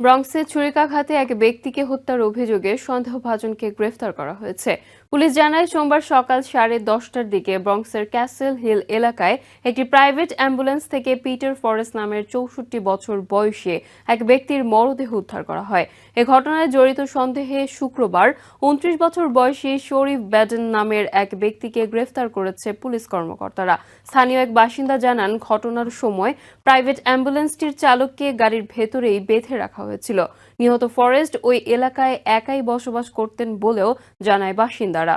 ব্রঙ্কসে ছুরিকাঘাতে এক ব্যক্তিকে হত্যার অভিযোগে সন্দেহভাজনকে গ্রেফতার করা হয়েছে। পুলিশ জানায়, সোমবার সকাল সাড়ে দশটার দিকে ব্রঙ্কসের ক্যাসেল হিল এলাকায় একটি প্রাইভেট অ্যাম্বুলেন্স থেকে পিটার ফরেস্ট নামের চৌষট্টি বছর বয়সে এক ব্যক্তির মরদেহ উদ্ধার করা হয়। এ ঘটনায় জড়িত সন্দেহে শুক্রবার উনত্রিশ বছর বয়সী শরীফ ব্যাডেন নামের এক ব্যক্তিকে গ্রেফতার করেছে পুলিশ কর্মকর্তারা। স্থানীয় এক বাসিন্দা জানান, ঘটনার সময় প্রাইভেট অ্যাম্বুলেন্সটির চালককে গাড়ির ভেতরেই বেঁধে রাখা হয়েছিল। নিহত ফরেস্ট ওই এলাকায় একাই বসবাস করতেন বলেও জানায় বাসিন্দারা।